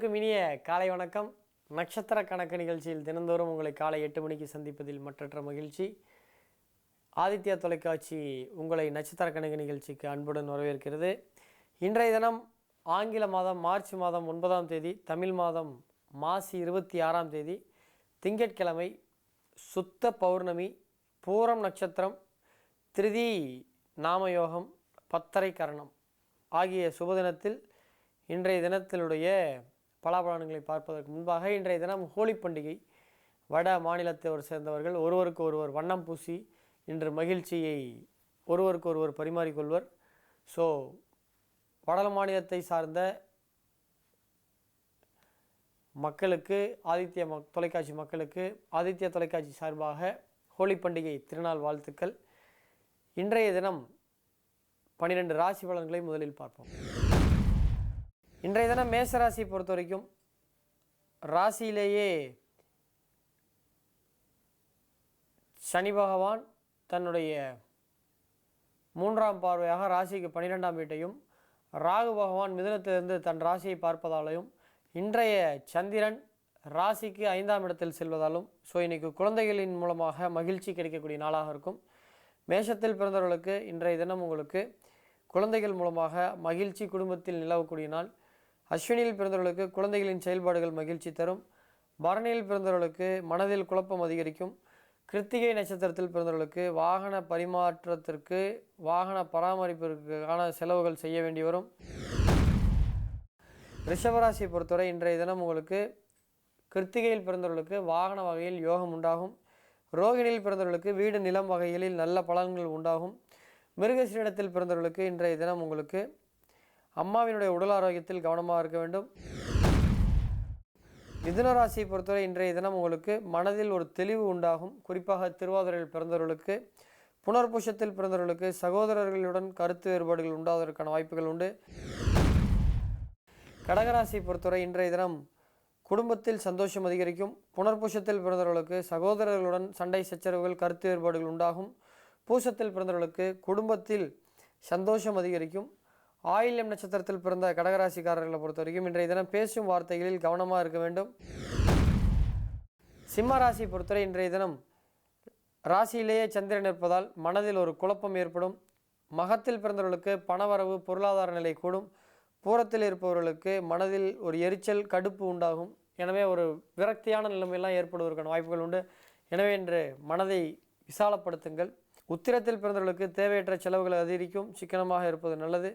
அனைவருக்கும் இனிய காலை வணக்கம். நட்சத்திர கணக்கு நிகழ்ச்சியில் தினந்தோறும் உங்களை காலை எட்டு மணிக்கு சந்திப்பதில் மற்றற்ற மகிழ்ச்சி. ஆதித்யா தொலைக்காட்சி உங்களை நட்சத்திர கணக்கு நிகழ்ச்சிக்கு அன்புடன் வரவேற்கிறது. இன்றைய தினம் ஆங்கில மாதம் மார்ச் மாதம் ஒன்பதாம் தேதி தமிழ் மாதம் மாசி இருபத்தி ஆறாம் தேதி திங்கட்கிழமை சுத்த பௌர்ணமி பூரம் நட்சத்திரம் திருதி நாமயோகம் பத்தரை கரணம் ஆகிய சுபதினத்தில் இன்றைய தினத்தினுடைய பலாபலன்களை பார்ப்பதற்கு முன்பாக இன்றைய தினம் ஹோலி பண்டிகை. வட மாநிலத்தவர் சேர்ந்தவர்கள் ஒருவருக்கு ஒருவர் வண்ணம் பூசி இன்று மகிழ்ச்சியை ஒருவருக்கு ஒருவர் பரிமாறிக்கொள்வர். ஸோ வட மாநிலத்தை சார்ந்த மக்களுக்கு ஆதித்ய மக் தொலைக்காட்சி மக்களுக்கு ஆதித்ய தொலைக்காட்சி சார்பாக ஹோலி பண்டிகை திருநாள் வாழ்த்துக்கள். இன்றைய தினம் பன்னிரெண்டு ராசி பலன்களை முதலில் பார்ப்போம். இன்றைய தினம் மேச பொறுத்த வரைக்கும் ராசியிலேயே சனி பகவான் தன்னுடைய மூன்றாம் பார்வையாக ராசிக்கு பன்னிரெண்டாம் வீட்டையும் ராகு பகவான் மிதுனத்திலிருந்து தன் ராசியை பார்ப்பதாலையும் இன்றைய சந்திரன் ராசிக்கு ஐந்தாம் இடத்தில் செல்வதாலும் ஸோ இன்றைக்கு குழந்தைகளின் மூலமாக மகிழ்ச்சி கிடைக்கக்கூடிய நாளாக இருக்கும். மேஷத்தில் பிறந்தவர்களுக்கு இன்றைய தினம் உங்களுக்கு குழந்தைகள் மூலமாக மகிழ்ச்சி குடும்பத்தில் நிலவக்கூடிய நாள். அஸ்வினியில் பிறந்தவர்களுக்கு குழந்தைகளின் செயல்பாடுகள் மகிழ்ச்சி தரும். பரணியில் பிறந்தவர்களுக்கு மனதில் குழப்பம் அதிகரிக்கும். கிருத்திகை நட்சத்திரத்தில் பிறந்தவர்களுக்கு வாகன பரிமாற்றத்திற்கு வாகன பராமரிப்பிற்கான செலவுகள் செய்ய வேண்டி வரும். ரிஷபராசியை பொறுத்தவரை இன்றைய தினம் உங்களுக்கு கிருத்திகையில் பிறந்தவர்களுக்கு வாகன வகையில் யோகம் உண்டாகும். ரோகிணியில் பிறந்தவர்களுக்கு வீடு நிலம் வகைகளில் நல்ல பலன்கள் உண்டாகும். மிருகசீரிடத்தில் பிறந்தவர்களுக்கு இன்றைய தினம் உங்களுக்கு அம்மாவினுடைய உடல் ஆரோக்கியத்தில் கவனமாக இருக்க வேண்டும். மிதுன ராசியை பொறுத்தவரை இன்றைய தினம் உங்களுக்கு மனதில் ஒரு தெளிவு உண்டாகும். குறிப்பாக திருவாதிரையில் பிறந்தவர்களுக்கு புனர்புஷத்தில் பிறந்தவர்களுக்கு சகோதரர்களுடன் கருத்து வேறுபாடுகள் உண்டாவதற்கான வாய்ப்புகள் உண்டு. கடகராசியை பொறுத்தவரை இன்றைய தினம் குடும்பத்தில் சந்தோஷம் அதிகரிக்கும். புனர்பூசத்தில் பிறந்தவர்களுக்கு சகோதரர்களுடன் சண்டை சச்சரவுகள் கருத்து வேறுபாடுகள் உண்டாகும். பூசத்தில் பிறந்தவர்களுக்கு குடும்பத்தில் சந்தோஷம் அதிகரிக்கும். ஆயில்யம் நட்சத்திரத்தில் பிறந்த கடகராசிக்காரர்களை பொறுத்த வரைக்கும் இன்றைய தினம் பேசும் வார்த்தைகளில் கவனமாக இருக்க வேண்டும். சிம்ம ராசியை பொறுத்தவரை இன்றைய தினம் ராசியிலேயே சந்திரன் இருப்பதால் மனதில் ஒரு குழப்பம் ஏற்படும். மகத்தில் பிறந்தவர்களுக்கு பணவரவு பொருளாதார நிலை கூடும். பூரத்தில் இருப்பவர்களுக்கு மனதில் ஒரு எரிச்சல் கடுப்பு உண்டாகும். எனவே ஒரு விரக்தியான நிலைமையெல்லாம் ஏற்படுவதற்கான வாய்ப்புகள் உண்டு. எனவே இன்று மனதை விசாலப்படுத்துங்கள். உத்திரத்தில் பிறந்தவர்களுக்கு தேவையற்ற செலவுகள் அதிகரிக்கும் சிக்கனமாக இருப்பது நல்லது.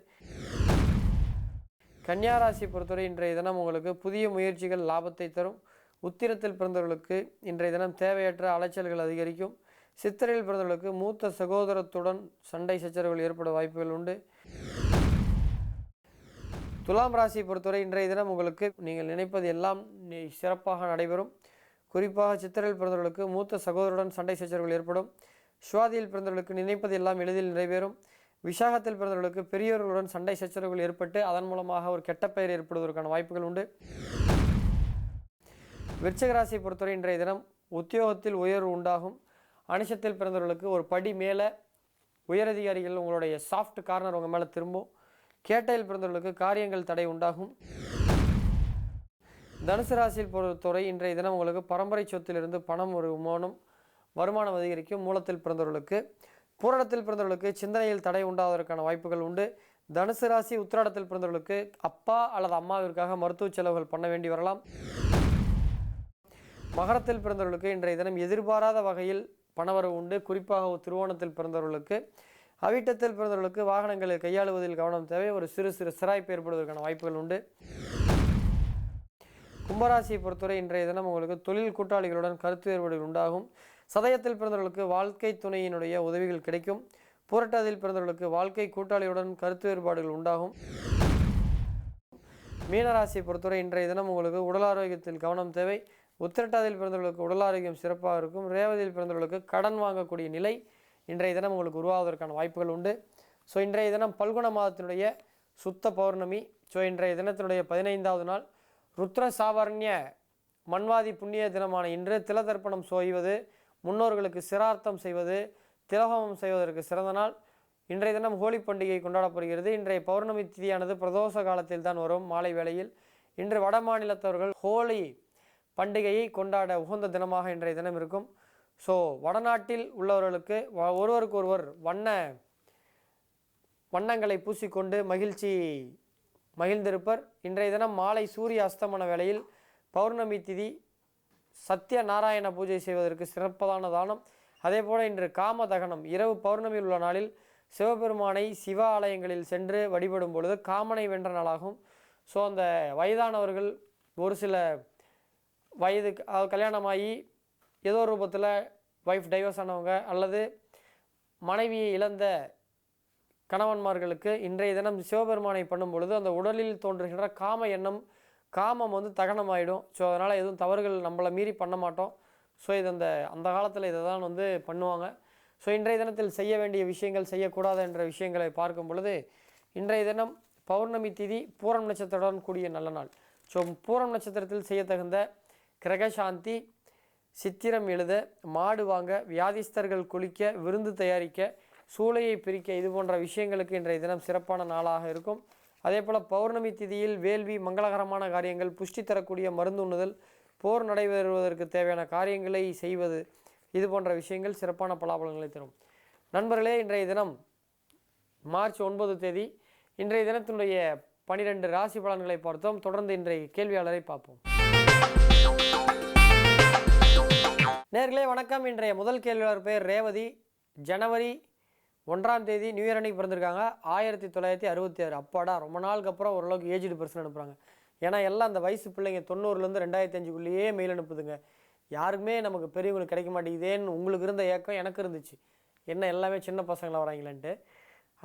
கன்னியாராசி பொறுத்தவரை இன்றைய தினம் உங்களுக்கு புதிய முயற்சிகள் லாபத்தை தரும். உத்திரத்தில் பிறந்தவர்களுக்கு இன்றைய தினம் தேவையற்ற அலைச்சல்கள் அதிகரிக்கும். சித்திரையில் பிறந்தவர்களுக்கு மூத்த சகோதரத்துடன் சண்டை சச்சரவுகள் ஏற்பட வாய்ப்புகள் உண்டு. துலாம் ராசி பொறுத்தவரை இன்றைய தினம் உங்களுக்கு நீங்கள் நினைப்பது எல்லாம் சிறப்பாக நடைபெறும். குறிப்பாக சித்திரையில் பிறந்தவர்களுக்கு மூத்த சகோதரருடன் சண்டை சச்சரவுகள் ஏற்படும். சுவாதியில் பிறந்தவர்களுக்கு நினைப்பது எல்லாம் எளிதில் நிறைவேறும். விசாகத்தில் பிறந்தவர்களுக்கு பெரியவர்களுடன் சண்டை சச்சரவுகள் ஏற்பட்டு அதன் மூலமாக ஒரு கெட்ட பெயர் ஏற்படுவதற்கான வாய்ப்புகள் உண்டு. விருச்சகராசியை பொறுத்தவரை இன்றைய தினம் உத்தியோகத்தில் உயர்வு உண்டாகும். அனிஷத்தில் பிறந்தவர்களுக்கு ஒரு படி மேலே உயரதிகாரிகள் உங்களுடைய சாஃப்ட் கார்னர் உங்கள் மேலே திரும்பும். கேட்டையில் பிறந்தவர்களுக்கு காரியங்கள் தடை உண்டாகும். தனுசு ராசியில் பொறுத்தவரை இன்றைய தினம் உங்களுக்கு பரம்பரை சொத்திலிருந்து பணம் ஒரு மோனம் வருமானம் அதிகரிக்கும். மூலத்தில் பிறந்தவர்களுக்கு பூரணத்தில் பிறந்தவர்களுக்கு சிந்தனையில் தடை உண்டாவதற்கான வாய்ப்புகள் உண்டு. தனுசு ராசி உத்திராடத்தில் பிறந்தவர்களுக்கு அப்பா அல்லது அம்மாவிற்காக மருத்துவ செலவுகள் பண்ண வேண்டி வரலாம். மகரத்தில் பிறந்தவர்களுக்கு இன்றைய தினம் எதிர்பாராத வகையில் பணவரவு உண்டு. குறிப்பாக திருவோணத்தில் பிறந்தவர்களுக்கு அவிட்டத்தில் பிறந்தவர்களுக்கு வாகனங்களை கையாளுவதில் கவனம் தேவை. ஒரு சிறு சிறு சிராய்ப்பு ஏற்படுவதற்கான வாய்ப்புகள் உண்டு. கும்பராசியை பொறுத்தவரை இன்றைய தினம் உங்களுக்கு தொழில் கூட்டாளிகளுடன் கருத்து வேறுபாடுகள் உண்டாகும். சதயத்தில் பிறந்தவர்களுக்கு வாழ்க்கை துணையினுடைய உதவிகள் கிடைக்கும். புரட்டாதியில் பிறந்தவர்களுக்கு வாழ்க்கை கூட்டாளியுடன் கருத்து வேறுபாடுகள் உண்டாகும். மீனராசியை பொறுத்தவரை இன்றைய தினம் உங்களுக்கு உடல் ஆரோக்கியத்தில் கவனம் தேவை. உத்திரட்டாதியில் பிறந்தவர்களுக்கு உடல் ஆரோக்கியம் சிறப்பாக இருக்கும். ரேவதியில் பிறந்தவர்களுக்கு கடன் வாங்கக்கூடிய நிலை இன்றைய தினம் உங்களுக்கு உருவாவதற்கான வாய்ப்புகள் உண்டு. ஸோ இன்றைய தினம் பல்குண மாதத்தினுடைய சுத்த பௌர்ணமி. ஸோ இன்றைய தினத்தினுடைய பதினைந்தாவது நாள் ருத்ர சாவர்ணிய மன்வாதி புண்ணிய தினமான இன்று திலதர்ப்பணம் சோய்வது. முன்னோர்களுக்கு சிரார்த்தம் செய்வது திலகமம் செய்வதற்கு சிறந்த நாள். இன்றைய தினம் ஹோலி பண்டிகை கொண்டாடப்படுகிறது. இன்றைய பௌர்ணமி திதியானது பிரதோஷ காலத்தில் தான் வரும் மாலை வேளையில். இன்று வட மாநிலத்தவர்கள் ஹோலி பண்டிகையை கொண்டாட உகந்த தினமாக இன்றைய தினம் இருக்கும். ஸோ வடநாட்டில் உள்ளவர்களுக்கு வ- ஒருவருக்கு ஒருவர் வண்ண வண்ணங்களை பூசிக்கொண்டு மகிழ்ச்சி மகிழ்ந்திருப்பர். இன்றைய தினம் மாலை சூரிய அஸ்தமன வேளையில் பௌர்ணமி திதி சத்ய நாராயண பூஜை செய்வதற்கு சிறப்பதான தானம். அதே போல இன்று காம தகனம் இரவு பௌர்ணமி உள்ள நாளில் சிவபெருமானை சிவ ஆலயங்களில் சென்று வழிபடும் பொழுது காமனை வென்ற நாளாகும். ஸோ அந்த வயதானவர்கள் ஒரு சில வயது கல்யாணமாகி ஏதோ ரூபத்தில் ஒய்ஃப் டைவர்ஸ் ஆனவங்க அல்லது மனைவியை இழந்த கணவன்மார்களுக்கு இன்றைய தினம் சிவபெருமானை பண்ணும் பொழுது அந்த உடலில் தோன்றுகின்ற காம எண்ணம் காமம் வந்து தகனமாயிடும். ஸோ அதனால் எதுவும் தவறுகள் நம்மளை மீறி பண்ண மாட்டோம். ஸோ இது அந்த அந்த காலத்தில் இதை தான் வந்து பண்ணுவாங்க. ஸோ இன்றைய தினத்தில் செய்ய வேண்டிய விஷயங்கள் செய்யக்கூடாது என்ற விஷயங்களை பார்க்கும் பொழுது இன்றைய தினம் பௌர்ணமி திதி பூரம் நட்சத்திரத்துடன் கூடிய நல்ல நாள். ஸோ பூரம் நட்சத்திரத்தில் செய்ய தகுந்த கிரகசாந்தி சித்திரம் எழுத மாடு வாங்க வியாதிஸ்தர்கள் குளிக்க விருந்து தயாரிக்க சூளையை பிரிக்க இது போன்ற விஷயங்களுக்கு இன்றைய தினம் சிறப்பான நாளாக இருக்கும். அதே போல் பௌர்ணமி திதியில் வேள்வி மங்களகரமான காரியங்கள் புஷ்டி தரக்கூடிய மருந்து உண்ணுதல் போர் நடைபெறுவதற்கு தேவையான காரியங்களை செய்வது இது போன்ற விஷயங்கள் சிறப்பான பலாபலங்களை தரும். நண்பர்களே இன்றைய தினம் மார்ச் ஒன்பது தேதி இன்றைய தினத்தினுடைய பனிரெண்டு ராசி பலன்களை பார்த்தோம். தொடர்ந்து இன்றைய கேள்வியாளரை பார்ப்போம். நேர்களே வணக்கம். இன்றைய முதல் கேள்வியாளர் பெயர் ரேவதி. ஜனவரி ஒன்றாம் தேதி நியூ இயர் அன்னைக்கு பிறந்திருக்காங்க. ஆயிரத்தி தொள்ளாயிரத்தி அறுபத்தி ஆறு. அப்பாடா ரொம்ப நாளுக்கு அப்புறம் ஓரளவுக்கு ஏஜ்டு பர்சன் அனுப்புகிறாங்க ஏன்னா எல்லாம் அந்த வயசு பிள்ளைங்க தொண்ணூறுலேருந்து ரெண்டாயிரத்தி அஞ்சுக்குள்ளேயே மெயில் அனுப்புதுங்க. யாருக்குமே நமக்கு பெரியவங்களுக்கு கிடைக்க மாட்டேங்குதேன்னு உங்களுக்கு இருந்த ஏக்கம் எனக்கு இருந்துச்சு. என்ன எல்லாமே சின்ன பசங்களாக வராங்களான்ட்டு.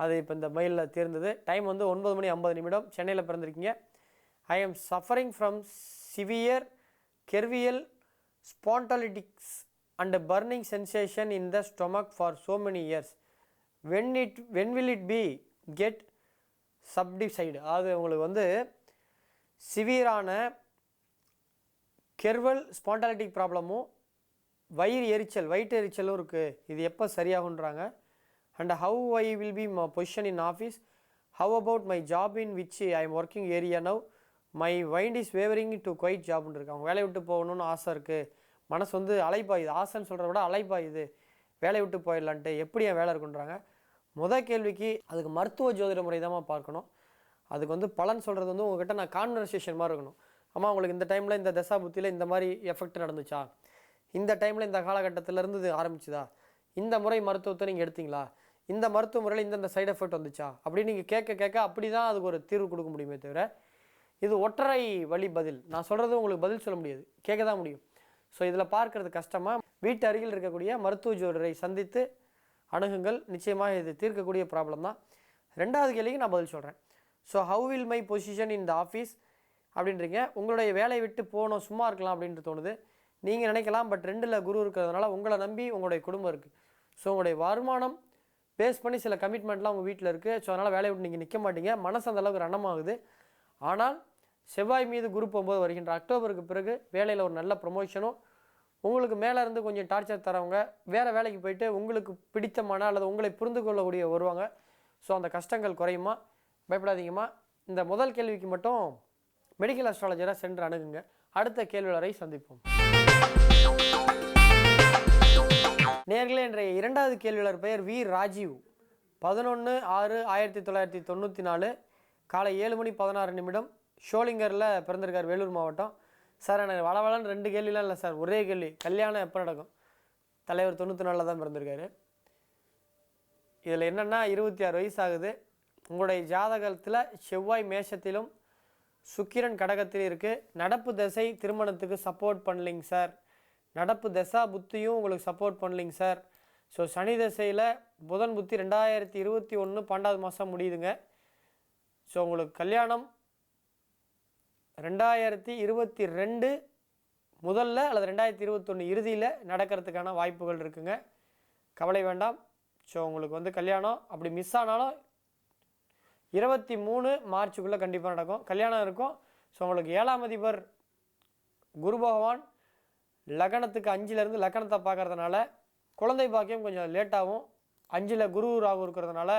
அது இப்போ இந்த மெயிலில் தீர்ந்தது. டைம் வந்து ஒன்பது மணி ஐம்பது நிமிடம். சென்னையில் பிறந்திருக்கீங்க. I am suffering from severe cervical spondylitis and burning sensation in the stomach for so many years when it when will it be get subsided அதாவது உங்களுக்கு வந்து சிவியரான கெர்வல் ஸ்பான்டாலிட்டிக் ப்ராப்ளமும் வயிறு எரிச்சல் வயிற்று எரிச்சலும் இருக்குது இது எப்போ சரியாகுன்றாங்க and how I will be position in office how about my job in which I am working area now my mind is wavering to quit ஜாப்னு இருக்கு. அவங்க வேலையை விட்டு போகணும்னு ஆசை இருக்குது மனசு வந்து அலைப்பாயுது. ஆசைன்னு சொல்கிறத விட அலைப்பாயுது. வேலையை விட்டு போயிடலான்ட்டு எப்படி என் வேலை இருக்குன்றாங்க? முத கேள்விக்கு அதுக்கு மருத்துவ ஜோதிட முறை தான் பார்க்கணும். அதுக்கு வந்து பலன் சொல்கிறது வந்து உங்ககிட்ட நான் கான்வர்சேஷன் மாதிரி இருக்கணும். அம்மா உங்களுக்கு இந்த டைமில் இந்த தசா புத்தியில் இந்த மாதிரி எஃபெக்ட் நடந்துச்சா? இந்த டைமில் இந்த காலகட்டத்தில் இருந்து இது ஆரம்பிச்சுதா? இந்த முறை மருத்துவத்தை நீங்கள் எடுத்தீங்களா? இந்த மருத்துவ முறையில் இந்தந்த சைடு எஃபெக்ட் வந்துச்சா? அப்படின்னு நீங்கள் கேட்க கேட்க அப்படி தான் அதுக்கு ஒரு தீர்வு கொடுக்க முடியுமே தவிர இது ஒற்றை வழி பதில். நான் சொல்கிறது உங்களுக்கு பதில் சொல்ல முடியாது. கேட்க தான் முடியும். ஸோ இதில் பார்க்கறது கஷ்டமாக வீட்டு அருகில் இருக்கக்கூடிய மருத்துவ ஜோடரை சந்தித்து அணுகுங்கள். நிச்சயமாக இது தீர்க்கக்கூடிய ப்ராப்ளம் தான். ரெண்டாவது கேள்விக்கு நான் பதில் சொல்கிறேன் so how will my position in the office அப்படின்றீங்க. உங்களுடைய வேலையை விட்டு போகணும் சும்மா இருக்கலாம் அப்படின்ட்டு தோணுது. நீங்கள் நினைக்கலாம் பட் ரெண்டில் குரு இருக்கிறதுனால உங்களை நம்பி உங்களுடைய குடும்பம் இருக்குது ஸோ உங்களுடைய வருமானம் பேஸ் பண்ணி சில கமிட்மெண்ட்லாம் உங்கள் வீட்டில் இருக்குது ஸோ அதனால் வேலையை விட்டு நீங்கள் நிற்க மாட்டீங்க. மனசு அந்தளவுக்கு ரணமாகுது. ஆனால் செவ்வாய் மீது குரு போகும்போது வருகின்ற அக்டோபருக்கு பிறகு வேலையில் ஒரு நல்ல ப்ரொமோஷனும் உங்களுக்கு மேலே இருந்து கொஞ்சம் டார்ச்சர் தரவங்க வேறு வேலைக்கு போயிட்டு உங்களுக்கு பிடித்தமான அல்லது உங்களை புரிந்து கொள்ளக்கூடிய வருவாங்க ஸோ அந்த கஷ்டங்கள் குறையுமா? பயப்படாதீங்கம்மா. இந்த முதல் கேள்விக்கு மட்டும் மெடிக்கல் அஸ்ட்ராலஜராக சென்று அணுகுங்க. அடுத்த கேள்வியாளரை சந்திப்போம். நேர்களே இன்றைய இரண்டாவது கேள்வியாளர் பெயர் வி. ராஜீவ். பதினொன்று ஆறு ஆயிரத்தி தொள்ளாயிரத்தி தொண்ணூற்றி நாலு. காலை ஏழு மணி பதினாறு நிமிடம். ஷோலிங்கரில் பிறந்திருக்கார் வேலூர் மாவட்டம். சார் எனக்கு வளவளன்னு ரெண்டு கேள்விலாம் இல்லை சார். ஒரே கேள்வி. கல்யாணம் எப்போ நடக்கும்? தலைவர் தொண்ணூற்றி நாலில் தான் பிறந்திருக்காரு. இதில் என்னென்னா இருபத்தி ஆறு வயசு ஆகுது உங்களுடைய ஜாதகத்தில் செவ்வாய் மேஷத்திலும் சுக்கிரன் கடகத்தில் இருக்குது நடப்பு தசை திருமணத்துக்கு சப்போர்ட் பண்ணலிங்க சார். நடப்பு தசா புத்தியும் உங்களுக்கு சப்போர்ட் பண்ணலிங்க சார். ஸோ சனி தசையில் புதன் புத்தி ரெண்டாயிரத்தி இருபத்தி ஒன்று பன்னெண்டாவது மாதம் முடியுதுங்க. ஸோ உங்களுக்கு கல்யாணம் ரெண்டாயிரத்தி இருபத்தி ரெண்டு முதல்ல அல்லது ரெண்டாயிரத்தி இருபத்தொன்று இறுதியில் நடக்கிறதுக்கான வாய்ப்புகள் இருக்குங்க. கவலை வேண்டாம். ஸோ உங்களுக்கு வந்து கல்யாணம் அப்படி மிஸ் ஆனாலும் இருபத்தி மூணு மார்ச்சுக்குள்ளே கண்டிப்பாக நடக்கும். கல்யாணம் இருக்கும். ஸோ உங்களுக்கு ஏழாம் அதிபர் குரு பகவான் லக்னத்துக்கு அஞ்சிலேருந்து லக்னத்தை பார்க்குறதுனால குழந்தை பாக்கியம் கொஞ்சம் லேட்டாகும் அஞ்சில் குரு ராகு இருக்கிறதுனால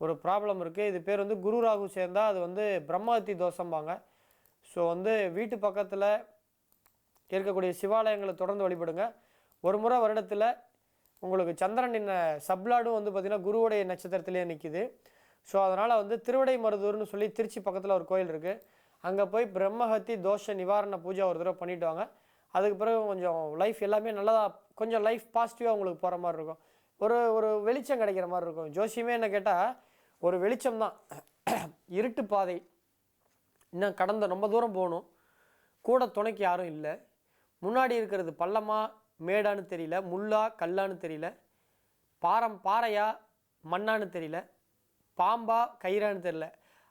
ஒரு ப்ராப்ளம் இருக்குது இது பேர் வந்து குரு ராகு சேர்ந்தால் அது வந்து பிரம்மஹத்தி தோஷம்பாங்க. ஸோ வந்து வீட்டு பக்கத்தில் இருக்கக்கூடிய சிவாலயங்களை தொடர்ந்து வழிபடுங்க. ஒரு முறை வருடத்தில் உங்களுக்கு சந்திரனின் சப்லாடும் வந்து பார்த்திங்கன்னா குருவுடைய நட்சத்திரத்திலே நிற்கிது ஸோ அதனால் வந்து திருவிடை மருதூர்னு சொல்லி திருச்சி பக்கத்தில் ஒரு கோயில் இருக்குது அங்கே போய் பிரம்மஹத்தி தோஷ நிவாரண பூஜை ஒரு தடவை பண்ணிட்டு வாங்க. அதுக்கு பிறகு கொஞ்சம் லைஃப் எல்லாமே நல்லதாக கொஞ்சம் லைஃப் பாசிட்டிவாக உங்களுக்கு போகிற மாதிரி இருக்கும். ஒரு ஒரு வெளிச்சம் கிடைக்கிற மாதிரி இருக்கும். ஜோசியமே என்ன கேட்டால் ஒரு வெளிச்சம் தான் இருட்டு பாதை. இன்னும் கடந்த ரொம்ப தூரம் போகணும். கூட துணைக்கு யாரும் இல்லை. முன்னாடி இருக்கிறது பள்ளமா மேடான்னு தெரியல முள்ளா கல்லான்னு தெரியல பாரம் பாறையா மண்ணான்னு தெரியல பாம்பா கயிறான்னு தெரியல.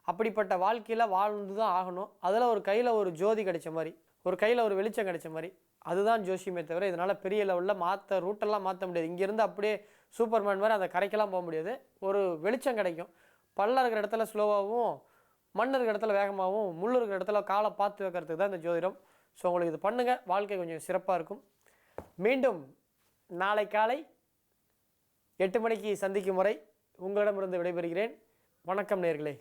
அப்படிப்பட்ட வாழ்க்கையில் வாழ்ந்து தான் ஆகணும். அதில் ஒரு கையில் ஒரு ஜோதி கிடைச்ச மாதிரி ஒரு கையில் ஒரு வெளிச்சம் கிடைச்ச மாதிரி அதுதான் ஜோஷியமே தவிர இதனால் பெரிய லெவலில் மாற்ற ரூட்டெல்லாம் மாற்ற முடியாது. இங்கேருந்து அப்படியே சூப்பர்மேன் மாதிரி அந்த கரைக்கெல்லாம் போக முடியாது. ஒரு வெளிச்சம் கிடைக்கும். பல்ல இருக்கிற இடத்துல ஸ்லோவாகவும் மண் இருக்கிற இடத்துல வேகமாகவும் முள் இருக்கிற இடத்துல காலை பார்த்து வைக்கிறதுக்கு தான் இந்த ஜோதிடம். ஸோ உங்களுக்கு இது பண்ணுங்கள் வாழ்க்கை கொஞ்சம் சிறப்பாக இருக்கும். மீண்டும் நாளை காலை எட்டு மணிக்கு சந்திக்கும் முறை உங்களிடமிருந்து விடைபெறுகிறேன். வணக்கம் நேர்களே.